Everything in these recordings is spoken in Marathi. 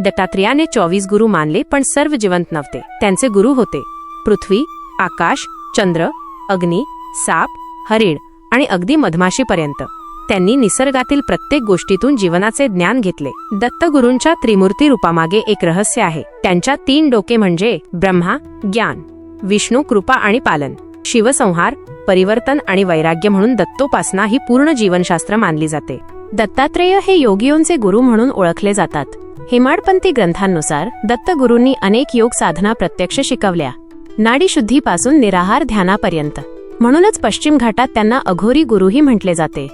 दत्तात्रेयाने चोवीस गुरु मानले पण सर्व जिवंत नव्हते. त्यांचे गुरु होते. पृथ्वी आकाश चंद्र अग्नी साप हरिण आणि अगदी मधमाशीपर्यंत. त्यांनी निसर्गातील प्रत्येक गोष्टीतून जीवनाचे ज्ञान घेतले. दत्तगुरूंच्या त्रिमूर्ती रूपामागे एक रहस्य आहे. त्यांच्या तीन डोके म्हणजे ब्रह्मा ज्ञान विष्णू कृपा आणि पालन. शिवसंहार परिवर्तन आणि वैराग्य म्हणून दत्तोपासना ही पूर्ण जीवनशास्त्र मानली जाते. दत्तात्रेय हे योगियोंचे गुरु म्हणून ओळखले जातात. हेमाडपंथी ग्रंथांनुसार दत्तगुरूंनी अनेक योग साधना प्रत्यक्ष शिकवल्या. नाडीशुद्धीपासून निराहार ध्यानापर्यंत. म्हणूनच पश्चिम घाटात त्यांना अघोरी गुरुही म्हटले जाते.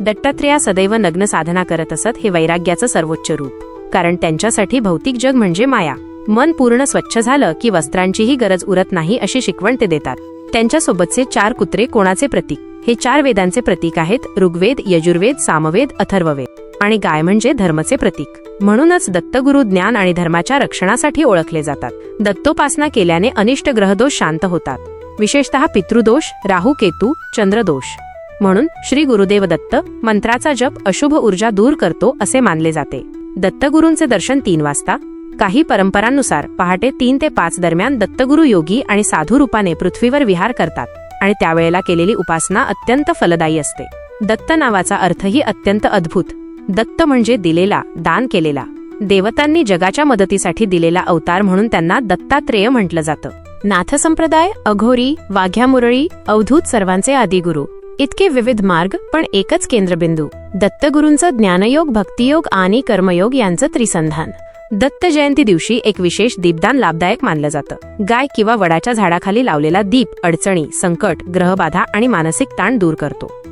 दत्तात्रेया सदैव नग्न साधना करत असत हे वैराग्याचं सर्वोच्च रूप. कारण त्यांच्यासाठी भौतिक जग म्हणजे माया. मन पूर्ण स्वच्छ झालं की वस्त्रांचीही गरज उरत नाही अशी शिकवण ते देतात. त्यांच्यासोबतचे चार कुत्रे कोणाचे प्रतीक? हे चार वेदांचे प्रतीक आहेत ऋग्वेद यजुर्वेद सामवेद अथर्ववेद. आणि गाय म्हणजे धर्मचे प्रतीक. म्हणूनच दत्तगुरु ज्ञान आणि धर्माच्या रक्षणासाठी ओळखले जातात. दत्तोपासना केल्याने अनिष्ट ग्रहदोष शांत होतात. विशेषतः पितृदोष राहू केतू चंद्रदोष. म्हणून श्री गुरुदेव दत्त मंत्राचा जप अशुभ ऊर्जा दूर करतो असे मानले जाते. दत्तगुरूंचे दर्शन तीन वाजता. काही परंपरांनुसार पहाटे तीन ते पाच दरम्यान दत्तगुरु योगी आणि साधू रूपाने पृथ्वीवर विहार करतात आणि त्यावेळेला केलेली उपासना अत्यंत फलदायी असते. दत्त नावाचा अर्थही अत्यंत अद्भुत. दत्त म्हणजे दिलेला दान केलेला. देवतांनी जगाच्या मदतीसाठी दिलेला अवतार म्हणून त्यांना दत्तात्रेय म्हटलं जातं. नाथसंप्रदाय अघोरी वाघ्या मुरळी अवधूत सर्वांचे आदिगुरु. इतके विविध मार्ग पण एकच केंद्रबिंदू. दत्तगुरूंचं ज्ञानयोग भक्तियोग आणि कर्मयोग यांचं त्रिसंधान. दत्त जयंती दिवशी एक विशेष दीपदान लाभदायक मानलं जातं. गाय किंवा वडाच्या झाडाखाली लावलेला दीप अडचणी संकट ग्रहबाधा आणि मानसिक ताण दूर करतो.